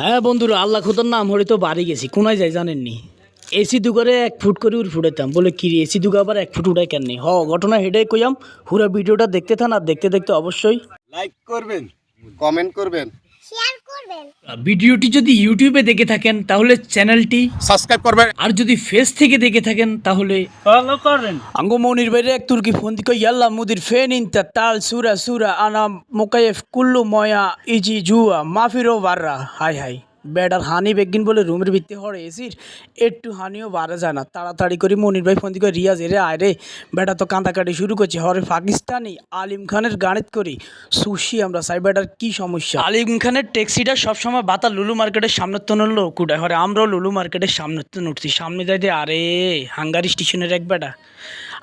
হ্যাঁ বন্ধুরা আল্লাহ খুদার নাম হলে তো বাড়ি গেছি কোনায় যাই জানেননি? এসি দুগারে এক ফুট করে উড় ফুটাইতাম বলে কি রে এসি দুগা আবার এক ফুট উড়াই কেন হ ঘটনা হেডাই কইয়াম হুরা ভিডিওটা দেখতে থান আর দেখতে দেখতে অবশ্যই। লাইক করবেন কমেন্ট করবেন। শেয়ার করবেন ভিডিওটি যদি ইউটিউবে দেখে থাকেন তাহলে চ্যানেলটি সাবস্ক্রাইব করবেন। আর যদি ফেস থেকে দেখে থাকেন তাহলে ফলো করবেন আঙ্গো মনির বাইরে এক তুর্কি ফোন দিকে ইয়াল্লা মুদির ফেন ইনতা তাল সুরা সুরা আনা মোকায়েফ কুল্লু ময়া ইজি জুয়া মাফিরো বাররা। Hi hi. বেডার হানি বেগিন বলে রুমের ভিত্তি হরে এসির। একটু হানিও বাড়া যায় না। তাড়াতাড়ি করে মনির ভাই ফোন দিকে রিয়াজ, এরে আয় রে। বেটা তো কাঁদাকাটি শুরু করছে। হরে পাকিস্তানি আলিম খানের গানিত করি। সুশি আমরা সাই বেটার কি সমস্যা? আলিম খানের ট্যাক্সিটা সবসময় বাতা লুলু মার্কেটের সামনে তো নড়লো কুটায়। হরে আমরাও লুলু মার্কেটের সামনে তো নড়ছি সামনে যাইতে, আরে, হাঙ্গারি স্টেশনের এক বেটা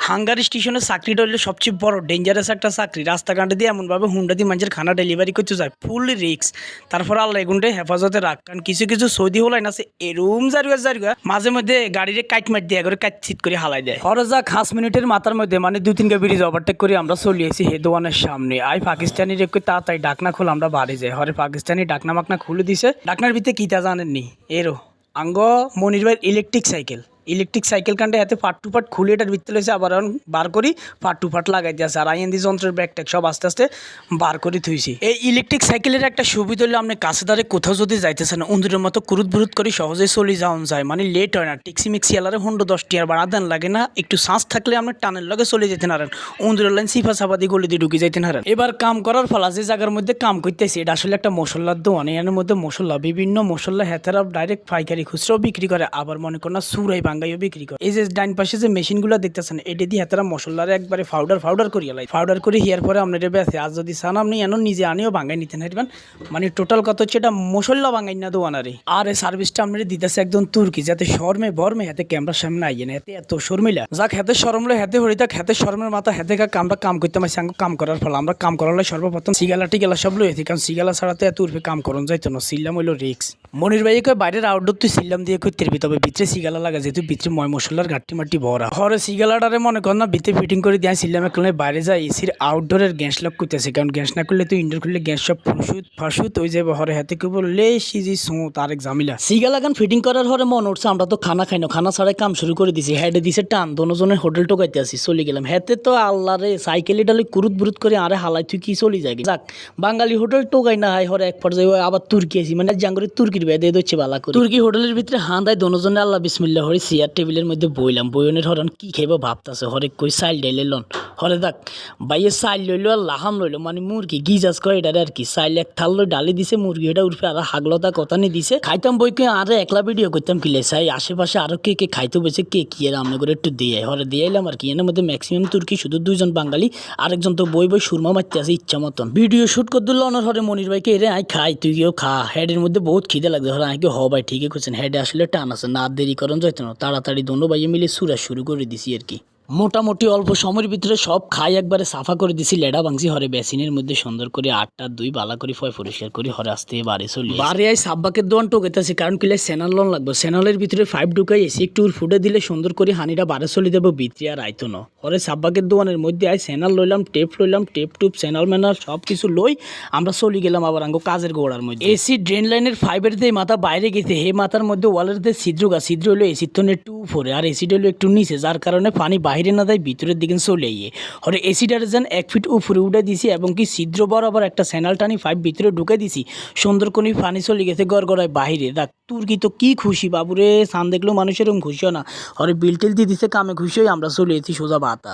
হাঙ্গারি স্টেশনের চাকরিটা হলো সবচেয়ে বড় ডেঞ্জারাস একটা চাকরি। রাস্তাঘাটে দিয়ে এমনভাবে হুন্ডা দিয়ে মানুষের খানা ডেলিভারি করতে যায় ফুল রিক্স তারপর আল্লাহ এগুনটে হেফাজতে রাখ। কারণ কিছু কিছু সৌদি হলাই না, সে এরুম জারুয়া জারুয়া মাঝে মধ্যে গাড়িরে কাইট মার দিয়ে করে কাইট ছিট করে হালাই দেয়। হরজা খাস মিনিটের মাথার মধ্যে মানে দু তিনটা ব্রিজ ওভারটেক করে আমরা চলে এসেছি হেদোয়ানের সামনে। আই পাকিস্তানি রেখে তাড়াতাড়ি ডাকনা খোল, আমরা বাড়ি যাই। হরে পাকিস্তানি ডাকনা মাকনা খুলে দিছে। ডাকনার ভিতরে কিতা জানেননি? এরো, আঙ্গ মনির ভাইয়ের ইলেকট্রিক সাইকেল ইলেকট্রিক সাইকেল কান্ডে হাতে পাট টু পাট খুলে এটার ভিতরে লইছে আবার বার করি পাট টু পাট লাগাই দিয়েছে আর আইএনদি যন্ত্রের ব্যাগ ট্যাগ সব আস্তে আস্তে বার করে থুইছি। এই ইলেকট্রিক সাইকেলের একটা সুবিধা হলে আপনি কাছে দাঁড়ে কোথাও যদি যাইতেছেন, অন্ধুরের মতো কুরুত বুরুত করে সহজেই চলে যাওয়া যায়। মানে লেট হয় না, টিক্সি মিক্সি আলারে হুন্ডো দশটি আর বাড়া দেন লাগে না। একটু শ্বাস থাকলে আপনি টানের লগে চলে যেতে নারেন অন্ধুরের লাইন সিফা সাবাদি গলি দিয়ে ঢুকে যাইতে নারেন এবার কাম করার ফলে যে জায়গার মধ্যে কাম করতেছি, এটা আসলে একটা মশলার দোকান এর মধ্যে মশলা, বিভিন্ন মশলা হেতারা ডাইরেক্ট পাইকারি খুচরাও বিক্রি করে। আবার মনে করেন না সুরাই বাঙ্গাইও বিক্রি করে। এই যে ডাইন পাশে যে মেশিনগুলো দেখতেছেন, এটা দিয়ে হেতারা মশলার একবারে পাউডার পাউডার করিয়া লাই। পাউডার করে হিয়ার পরে আপনার বেছে আর যদি চান আপনি এন নিজে আনিও বাঙ্গাই নিতে নাইবেন মানে টোটাল কত হচ্ছে এটা মশলা বাঙ্গাই না দোয়ানারে আর এই সার্ভিসটা আপনার দিতেছে একদম তুর্কি, যাতে শর্মে বর্মে হাতে ক্যামেরার সামনে আইয়ে না হাতে এত শর্মিলা যাক, হাতে শরমলে হাতে হরি থাক, হাতে শর্মের মাথা, হাতে আমরা কাম করতে পারছি কাম করার ফলে। আমরা কাম করালে সর্বপ্রথম সিগালা টিগালা সব লই কারণ সিগালা ছাড়া তো এত উর্ফে কাম করন যাইতো না, সিল্লাম হইল রিক্স মনির ভাই কয়, বাইরের আউটডোর তুই সিল্লাম দিয়ে কই তেরবি তবে ভিতরে সিগালা লাগা যেহেতু ভিতরে ময় মশলার ঘাটতি মাটি ভরা। ঘরে সিগালাটারে মনে কর না, ভিতরে ফিটিং করে দিয়ে সিল্লাম একলে বাইরে যায় এসির আউটডোরের গ্যাস লক করতেছে। কারণ গ্যাস না করলে তুই ইনডোর খুললে গ্যাস সব ফুসুত, ফাসুত ওই যে হরে হাতে কে বললে সিজি সো তার এক ঝামেলা। সিগালা গান ফিটিং করার হরে মন উঠছে, আমরা তো খানা খাই না, খানা ছাড়াই কাম শুরু করে দিছি। হেডে দিছে টান, দোনোজনের হোটেল টোকাইতে আসি, চলে গেলাম। হেতে তো আল্লাহ রে, সাইকেলে ডালে কুরুত বুরুত করে, আরে হালাই, তুই কি চলে যাবি? যাক, বাঙালি হোটেল টোকাই না হয় হরে, এক পর্যায়ে আবার তুর্কি আসি। মানে জাঙ্গরের তুর্কির বেদে দচ্ছে বালা করে। তুর্কি হোটেলের ভিতরে হাঁদায় দোনোজনে আল্লাহ বিসমিল্লা হরে চেয়ার টেবিলের মধ্যে বইলাম। বইনের হরন কি খাইব ভাবতাছে হরে কই সাইল ডাইলে লন। হরে দেখ, বাইয়ে সাইল লইলো আর লাহাম লইলো মানে মুরগি গিজাস কয় এটারে আর কি? সাইল এক থাল ডালি দিছে, মুরগি এটা উঠবে আর হাগলতা কথা নি দিছে। খাইতাম বই কে আরে একলা ভিডিও করতাম কিলে সাই আশেপাশে আরও কে কে খাইতে বসে, কে কি এর আমরা করে একটু দিয়ে হরে দিয়ে এলাম আর কি, এর মধ্যে ম্যাক্সিমাম তুর্কি শুধু দুইজন বাঙালি, আরেকজন তো বই বই সুরমা মারতে আছে ইচ্ছা মতন। ভিডিও শুট করে দিল অনর হরে মনির ভাইকে, এরে আই খাই তুই কেউ খা। হেডের মধ্যে বহুত খিদে লাগবে। হরে আই হ ভাই, ঠিকই করছেন হেডে আসলে টান আছে, না দেরি করেন যাইতো না। তাড়াতাড়ি দোনো ভাইয়ে মিলে সুরা শুরু করে দিছি আর কি। মোটামুটি অল্প সময়ের ভিতরে সব খাই একবারে সাফা করে দিছি। লেডা ভাঙছি হরে বেসিনের মধ্যে সুন্দর করে আটটা দুই বালা করে ফয় পরিষ্কার করে হরে আসতে বাড়ি চলি বাড়ি আই সাব্বাকের দোয়ান টোকেতেছে কারণ কিলে সেনাল লন লাগবে। সেনালের ভিতরে ফাইভ ঢুকাই এসি একটু ফুটে দিলে সুন্দর করে হানিটা বারে চলে দেবো ভিতরে আর আইতো না। হরে সাব্বাকের দোয়ানের মধ্যে আই সেনাল লইলাম টেপ লইলাম টেপ টুপ সেনাল মেনাল সব কিছু লই আমরা চলে গেলাম আবার আঙ্গো কাজের গোড়ার মধ্যে। এসি ড্রেন লাইনের ফাইভের দিয়ে মাথা বাইরে গেছে হে মাথার মধ্যে ওয়ালের দিয়ে ছিদ্র গা ছিদ্র হলো এসির তো একটু উপরে আর এসিটা হলো একটু নিচে যার কারণে পানি বাইরে না দেয়, ভিতরের দিকে চলে গিয়ে হরে এসিটার যেন এক ফিট উপরে উঠে দিছি এবং কি ছিদ্র বরাবর একটা স্যানাল টানি ফাইভ ভিতরে ঢুকে দিছি। সুন্দর কোনি ফানি চলে গেছে গড়গড়ায় বাহিরে। দেখ তুর্কি তো কী খুশি বাবুরে সান দেখলেও মানুষের খুশি হয় না। হরে বিল টিল দিয়ে দিছে, কামে খুশি হয়ে আমরা চলে এসেছি সোজা বাতা।